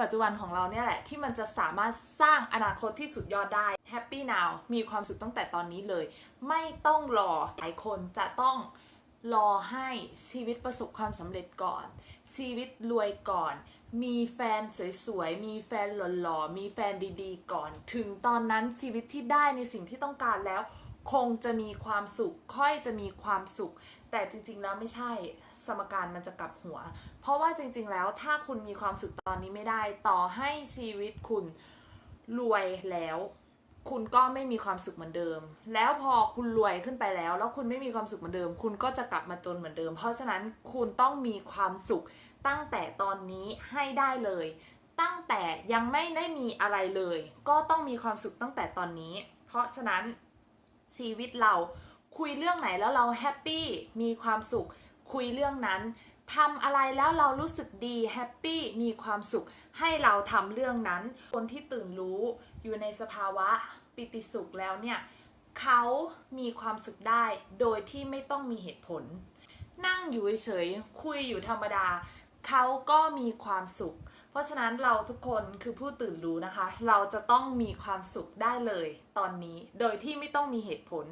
ปัจจุบันของเราเนี่ยแหละที่มันจะสามารถสร้างอนาคตที่สุดยอดได้ Happy Now มีความสุขตั้งแต่ตอนนี้เลย ไม่ต้องรอหลายคนจะต้องรอให้ชีวิตประสบความสำเร็จก่อน ชีวิตรวยก่อน มีแฟนสวยๆ มีแฟนหล่อๆ มีแฟนดีๆ ก่อน ถึงตอนนั้นชีวิตที่ได้ในสิ่งที่ต้องการแล้ว คงจะมีความสุข ค่อยจะมีความสุข แต่จริงๆแล้วไม่ใช่สมการมันจะกลับหัว เพราะว่าจริงๆแล้วถ้าคุณมีความสุขตอนนี้ไม่ได้ ต่อให้ชีวิตคุณรวยแล้ว คุณก็ไม่มีความสุขเหมือนเดิม แล้วพอคุณรวยขึ้นไปแล้ว แล้วคุณไม่มีความสุขเหมือนเดิม คุณก็จะกลับมาจนเหมือนเดิม เพราะฉะนั้นคุณต้องมีความสุขตั้งแต่ตอนนี้ให้ได้เลย ตั้งแต่ยังไม่ได้มีอะไรเลย ก็ต้องมีความสุขตั้งแต่ตอนนี้ เพราะฉะนั้น ชีวิตเรา คุยเรื่องไหนแล้วเราแฮปปี้มีความสุข คุยเรื่องนั้นทำอะไรแล้วเรารู้สึกดีแฮปปี้มีความสุข ให้เราทำเรื่องนั้น คนที่ตื่นรู้อยู่ในสภาวะปิติสุขแล้วเนี่ยเขามีความสุขได้โดยที่ไม่ต้องมีเหตุผล นั่งอยู่เฉยๆคุยอยู่ธรรมดา เขาก็มีความสุข เพราะฉะนั้นเราทุกคนคือผู้ตื่นรู้นะคะ เราจะต้องมีความสุขได้เลยตอนนี้ โดยที่ไม่ต้องมีเหตุผล